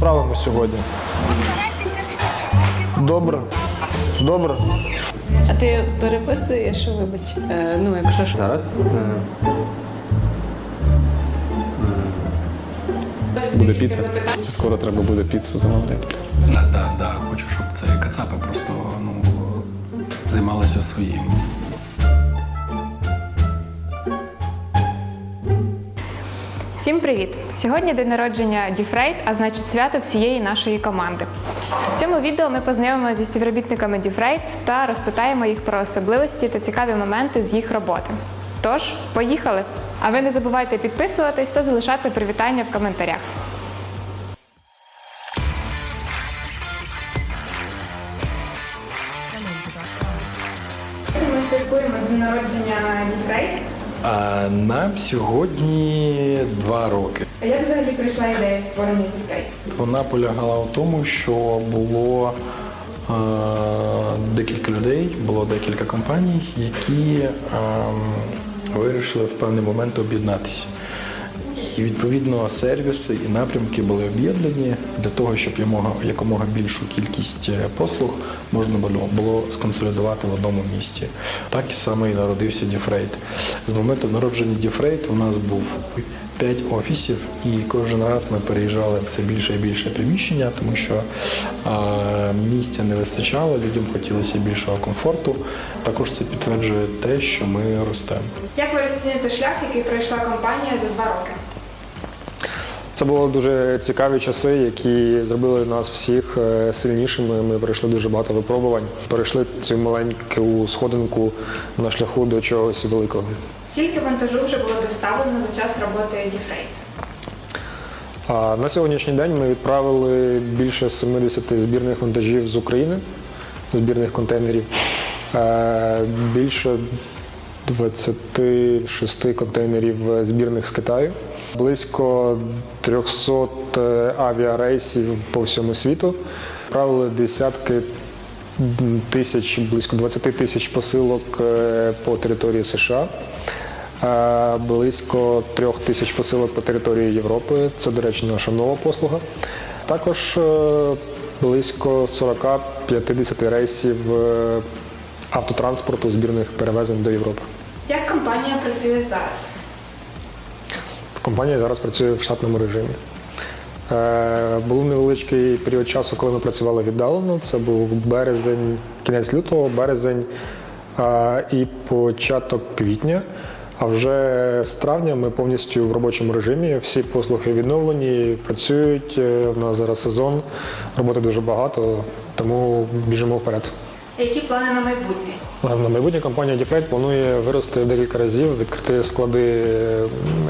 Правимо сьогодні. Добре. Добре. А ти переписуєш, вибач. Е, ну, якщо ж. Зараз е, буде піца. Це скоро треба буде піцу замовляти. Да, да, да. Хочу, щоб це кацапи просто ну, займалися своїм. Всім привіт! Сьогодні день народження Діфрейт, а значить свято всієї нашої команди. В цьому відео ми познайомимося зі співробітниками Діфрейт та розпитаємо їх про особливості та цікаві моменти з їх роботи. Тож, поїхали! А ви не забувайте підписуватись та залишати привітання в коментарях. Нам сьогодні два роки. А Як взагалі прийшла ідея створення Діфрейт? Вона полягала в тому, що було е, декілька людей, було декілька компаній, які е, вирішили в певний момент об'єднатися. І відповідно сервіси і напрямки були об'єднані для того, щоб якомога, більшу кількість е, послуг можна було, було сконсолідувати в одному місті. Так і саме і народився Діфрейт. З моменту народження Діфрейт у нас був п'ять офісів, і кожен раз ми переїжджали все більше і більше приміщення, тому що місця не вистачало, людям хотілося більшого комфорту. Також це підтверджує те, що ми ростемо. Як ви розцінюєте шлях, який пройшла компанія за два роки? Це були дуже цікаві часи, які зробили нас всіх е, сильнішими. Ми пройшли дуже багато випробувань. Перейшли цю маленьку сходинку на шляху до чогось великого. Скільки вантажу вже було доставлено за час роботи Діфрейт? На сьогоднішній день ми відправили більше 70 збірних вантажів з України, збірних контейнерів, Е, більше 26 контейнерів збірних з Китаю, близько 300 авіарейсів по всьому світу. Відправили десятки тисяч, близько 20 тисяч посилок е, по території США. Е, Близько трьох тисяч посилок по території Європи. Це, до речі, наша нова послуга. Також е, близько 40-50 рейсів е, автотранспорту збірних перевезень до Європи. Як компанія працює зараз? Компанія зараз працює в штатному режимі. Е, Був невеличкий період часу, коли ми працювали віддалено. Це був березень, кінець лютого, березень е, і початок квітня. А вже з травня ми повністю в робочому режимі. Всі послуги відновлені, працюють. Е, У нас зараз сезон, роботи дуже багато, тому біжимо вперед. Які плани на майбутнє? На майбутнє компанія Діфрейт планує вирости декілька разів, відкрити склади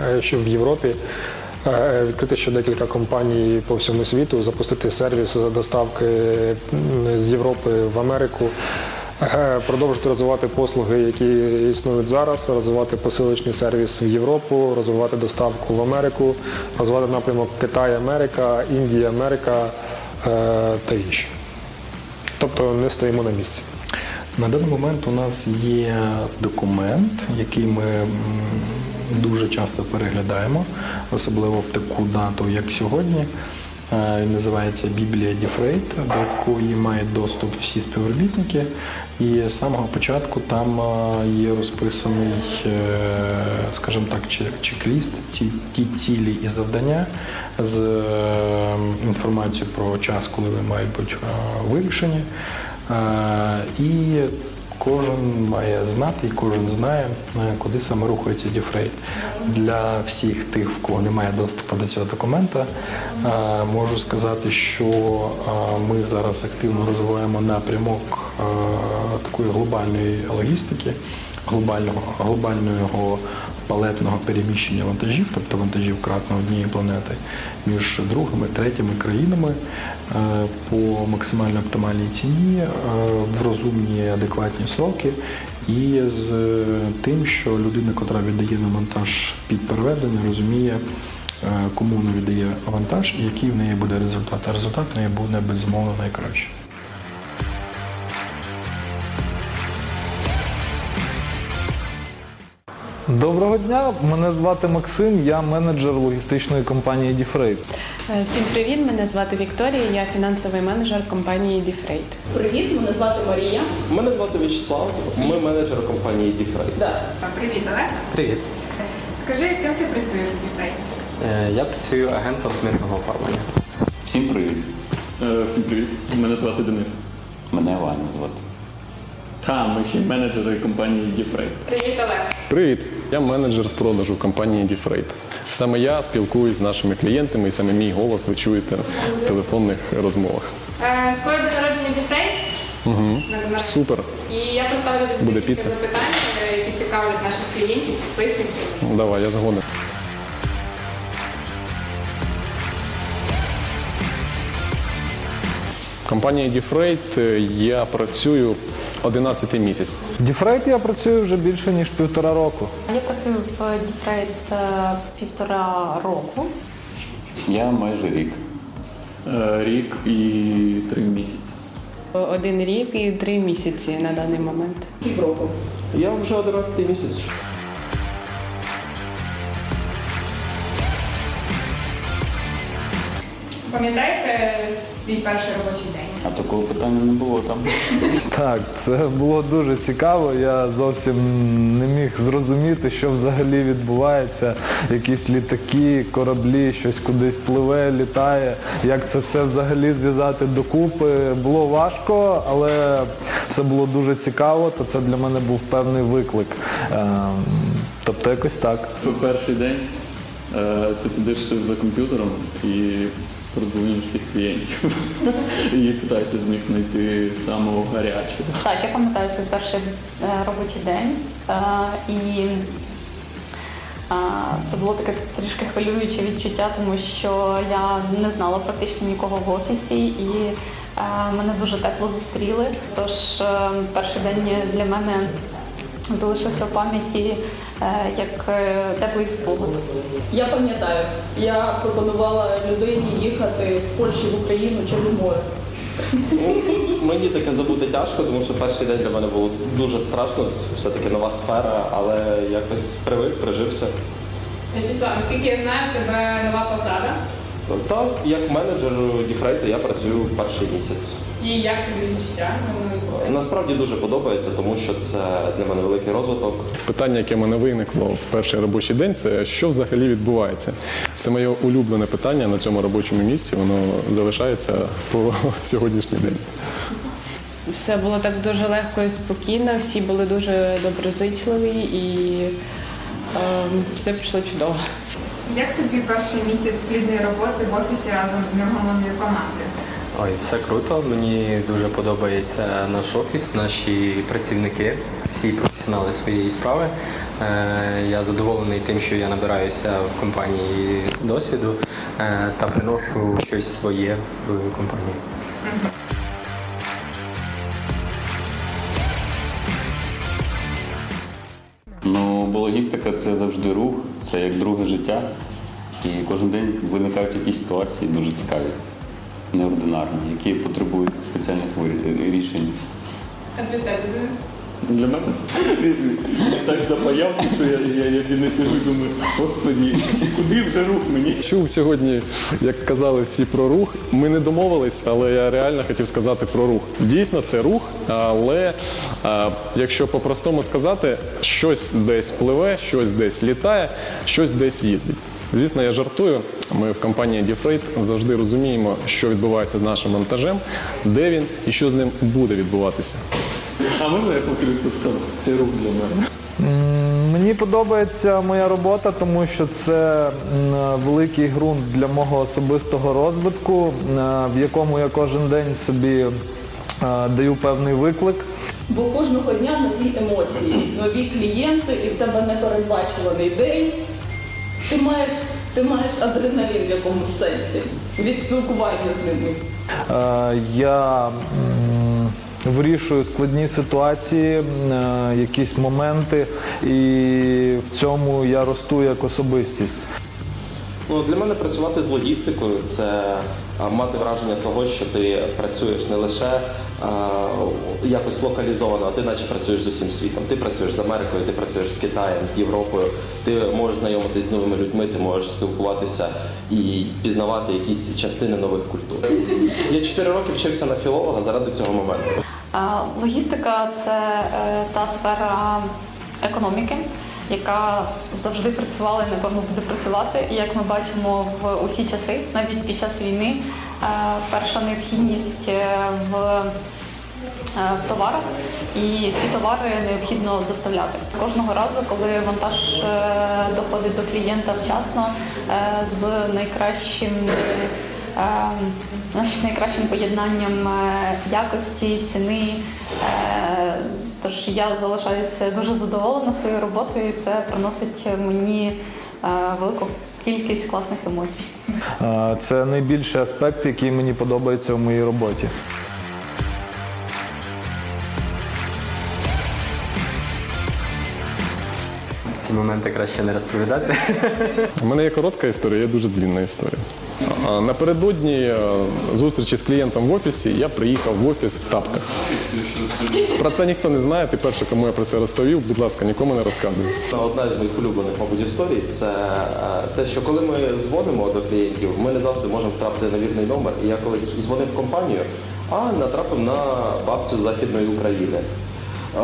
е, ще в Європі, е, відкрити ще декілька компаній по всьому світу, запустити сервіс доставки з Європи в Америку. е, Продовжити розвивати послуги, які існують зараз, розвивати посилочний сервіс в Європу, розвивати доставку в Америку, розвивати напрямок Китай, Америка, Індія, Америка е, та інші. Тобто не стоїмо на місці. На даний момент у нас є документ, який ми дуже часто переглядаємо, особливо в таку дату, як сьогодні. Називається Біблія Діфрейт, до якої мають доступ всі співробітники. І з самого початку там є розписаний, е, скажімо так, чек- чек-ліст, ці ті цілі і завдання з е, інформацією про час, коли вони мають бути вирішені. І кожен має знати і кожен знає, е, куди саме рухається Діфрейт. Для всіх тих, в кого немає доступу до цього документа, е, можу сказати, що е, ми зараз активно розвиваємо напрямок такої глобальної логістики, глобального, глобального палетного переміщення вантажів, тобто вантажів кратно однієї планети, між другими, третіми країнами е, по максимально оптимальній ціні, е, в розумні адекватні сроки, і з е, тим, що людина, яка віддає на монтаж під перевезення, розуміє. Кому вона віддає вантаж і який в неї буде результат. А результат в неї буде безумовно найкращий. Доброго дня, мене звати Максим, я менеджер логістичної компанії Діфрейт. Е, Всім привіт! Мене звати Вікторія, я фінансовий менеджер компанії DeFreight. Привіт, мене звати Марія. Мене звати В'ячеслав, ми менеджер компанії DeFreight. Да. Привіт, Олег. Привіт. Скажи, ким ти працюєш у Діфрейт? Е, Я працюю агентом смітного оформлення. Всім привіт. Е, Всім привіт. Мене звати Денис. Мене Ваня звати. Та, ми ще менеджери компанії Діфрейт. Привіт, Олег. Привіт, я менеджер з продажу компанії Діфрейт. Саме я спілкуюсь з нашими клієнтами, і саме мій голос ви чуєте в телефонних розмовах. Е, скоро день народження Діфрейт. Угу. Супер. І я поставлю тобі Буде піца? запитань, е, які цікавлять наших клієнтів, підписників. Давай, я згоден. Компанія Діфрейт я працюю 11 місяць. Діфрейт я працюю вже більше ніж півтора року. Я працюю в Діфрейт е, півтора року. Я майже рік. Е, Рік і три місяці. Один рік і три місяці на даний момент. Півроку. Я вже 11 місяць. Пам'ятаєте свій перший робочий день? А такого питання не було там. Так, це було дуже цікаво. Я зовсім не міг зрозуміти, що взагалі відбувається. Якісь літаки, кораблі, щось кудись пливе, літає. Як це все взагалі зв'язати докупи. Було важко, але це було дуже цікаво, то це для мене був певний виклик. Ем, Тобто якось так. В перший день е, ти сидиш за комп'ютером і продзвонюєш всіх клієнтів і питаєшся з них знайти самого гарячого. Так, я пам'ятаю свій перший е, робочий день. Е, І е, це було таке трішки хвилююче відчуття, тому що я не знала практично нікого в офісі і мене дуже тепло зустріли. Тож перший день для мене залишився в пам'яті е, як е, теплий спогад. Я пам'ятаю, я пропонувала людині їхати з Польщі в Україну через море. Мені таке забути тяжко, тому що перший день для мене було дуже страшно, все-таки нова сфера, але якось привик, прижився. Вячеслав, наскільки я знаю, в тебе нова посада. Так, як менеджер DeFreight я працюю перший місяць. І як тобі відчуття? Насправді дуже подобається, тому що це для мене великий розвиток. Питання, яке в мене виникло в перший робочий день, це що взагалі відбувається. Це моє улюблене питання на цьому робочому місці. Воно залишається по сьогоднішній день. Все було так дуже легко і спокійно, всі були дуже доброзичливі і е, все пішло чудово. Як тобі перший місяць плідної роботи в офісі разом з невгомонною командою? Ой, все круто. Мені дуже подобається наш офіс, наші працівники, всі професіонали своєї справи. Е, Я задоволений тим, що я набираюся в компанії досвіду е, та приношу щось своє в компанію. Ну, бо логістика це завжди рух, це як друге життя. І кожен день виникають якісь ситуації дуже цікаві, неординарні, які потребують спеціальних рішень. А для тебе? Для мене так запаяв, що я, я, я не сижу думаю, господі, куди вже рух мені? Чув сьогодні, як казали всі про рух. Ми не домовились, але я реально хотів сказати про рух. Дійсно, це рух, але а, якщо по-простому сказати, щось десь пливе, щось десь літає, щось десь їздить. Звісно, я жартую. Ми в компанії Діфрейт завжди розуміємо, що відбувається з нашим вантажем, де він і що з ним буде відбуватися. А можна я повторю цей рух для мене? Мені подобається моя робота, тому що це великий ґрунт для мого особистого розвитку, в якому я кожен день собі е, даю певний виклик. Бо кожного дня нові емоції, нові клієнти, і в тебе непередбачуваний день. Ти маєш, ти маєш адреналін в якомусь сенсі від спілкування з ними. Е, Я м, вирішую складні ситуації, е, якісь моменти, і в цьому я росту як особистість. Ну, для мене працювати з логістикою це мати враження того, що ти працюєш не лише а, якось локалізовано, ти наче працюєш з усім світом. Ти працюєш з Америкою, ти працюєш з Китаєм, з Європою. Ти можеш знайомитись з новими людьми, ти можеш спілкуватися і пізнавати якісь частини нових культур. Я 4 роки вчився на філолога заради цього моменту. Логістика це е, та сфера економіки, яка завжди працювала і напевно буде працювати. І як ми бачимо в усі часи, навіть під час війни, е, перша необхідність е, в в товарах, і ці товари необхідно доставляти кожного разу, коли вантаж е, доходить до клієнта вчасно е, з найкращим. е, найкращим поєднанням е, якості, ціни. Е, Тож я залишаюся дуже задоволена своєю роботою. і Це приносить мені е, велику кількість класних емоцій. Е, Це найбільший аспект, який мені подобається в моїй роботі. Ці моменти краще не розповідати. У мене є коротка історія, є дуже длінна історія. Напередодні е, зустрічі з клієнтом в офісі я приїхав в офіс в тапках. Про це ніхто не знає. Ти перше, кому я про це розповів, будь ласка, нікому не розказуй. Одна з моїх улюблених, мабуть, історій це е, те, що коли ми дзвонимо до клієнтів, ми не завжди можемо втрапити на вірний номер. І я колись дзвонив в компанію, а натрапив на бабцю Західної України. Е,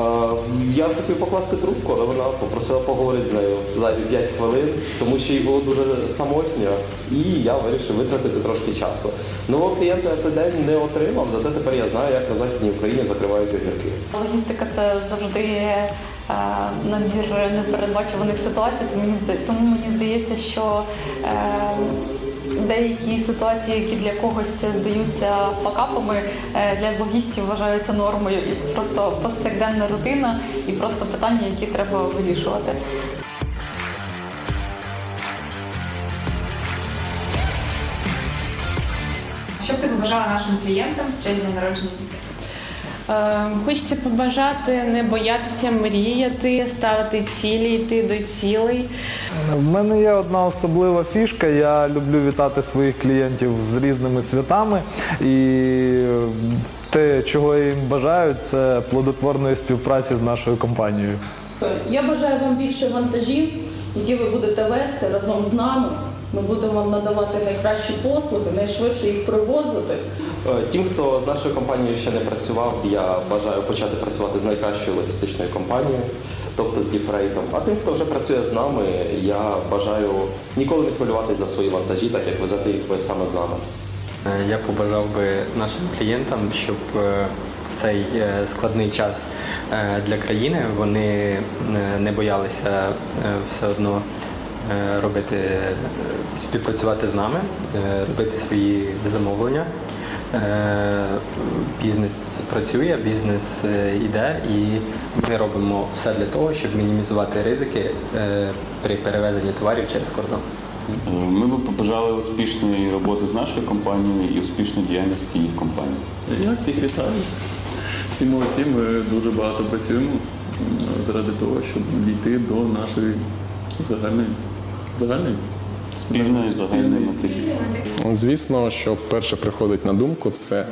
Я хотів покласти трубку, але вона попросила поговорити з нею зайві 5 хвилин, тому що їй було дуже самотньо, і я вирішив витратити трошки часу. Нового клієнта я той день не отримав, зате тепер я знаю, як на Західній Україні закривають огірки. Логістика це завжди е, набір непередбачуваних ситуацій, тому мені зда- тому мені здається, що е, деякі ситуації, які для когось здаються факапами, е, для логістів вважаються нормою, і це просто повсякденна рутина і просто питання, які треба вирішувати. Що ти побажала нашим клієнтам в честь народження? Хочеться побажати не боятися мріяти, ставити цілі, йти до цілей. В мене є одна особлива фішка. Я люблю вітати своїх клієнтів з різними святами. І те, чого я їм бажаю, це плодотворної співпраці з нашою компанією. Я бажаю вам більше вантажів, які ви будете вести разом з нами. Ми будемо вам надавати найкращі послуги, найшвидше їх привозити. Е, Тим, хто з нашою компанією ще не працював, я бажаю почати працювати з найкращою логістичною компанією, тобто з Діфрейтом. А тим, хто вже працює з нами, я бажаю ніколи не хвилюватись за свої вантажі, так як везете їх ви саме з нами. Е, Я побажав би нашим клієнтам, щоб е, в цей складний час для країни вони не боялися все одно робити, е, співпрацювати з нами, е, робити свої замовлення. Е, Бізнес працює, бізнес е, йде, і ми робимо все для того, щоб мінімізувати ризики е, при перевезенні товарів через кордон. Е, Ми б побажали успішної роботи з нашою компанією і успішної діяльності їх компанії. Я всіх вітаю. Всі молодці, ми дуже багато працюємо заради того, щоб дійти до нашої загальної загальної Спільної загальної мети. Звісно, що перше приходить на думку, це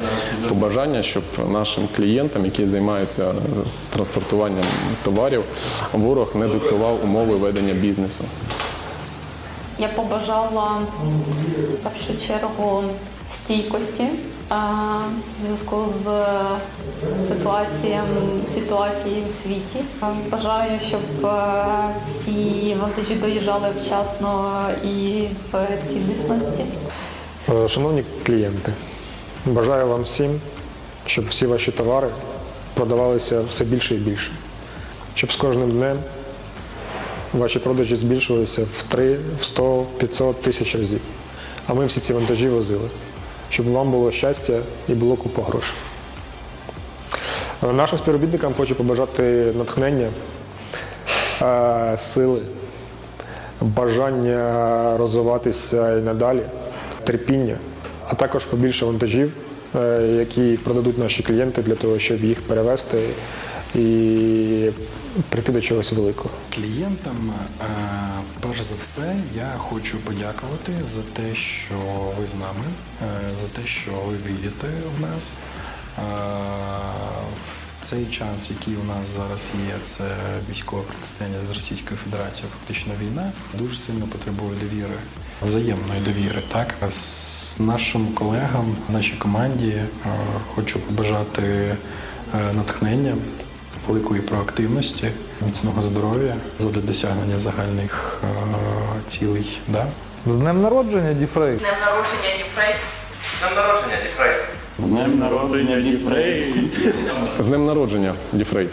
побажання, щоб нашим клієнтам, які займаються транспортуванням товарів, ворог не диктував умови ведення бізнесу. Я побажала в першу чергу стійкості в зв'язку з ситуацією, ситуацією у світі. Бажаю, щоб е, всі вантажі доїжджали вчасно і в цілісності. Е, Шановні клієнти, бажаю вам всім, щоб всі ваші товари продавалися все більше і більше. Щоб з кожним днем ваші продажі збільшувалися в 3, в 100, 500 тисяч разів. А ми всі ці вантажі возили, щоб вам було щастя і було купа грошей. Е, Нашим співробітникам хочу побажати натхнення, е, сили, бажання розвиватися і надалі, терпіння, а також побільше вантажів, е, які продадуть наші клієнти для того, щоб їх перевезти і прийти до чогось великого. Клієнтам, е, перш за все, я хочу подякувати за те, що ви з нами, е, за те, що ви вірите в нас. Е, цей час, який у нас зараз є, це військове протистояння з Російською Федерацією, фактично війна, дуже сильно потребує довіри, взаємної довіри. Так з нашим колегам, нашій команді хочу побажати натхнення великої проактивності, міцного здоров'я задля досягнення загальних е, цілей. Да? З днем народження, Діфрей! З днем народження Діфрей! З днем народження, Діфрейт!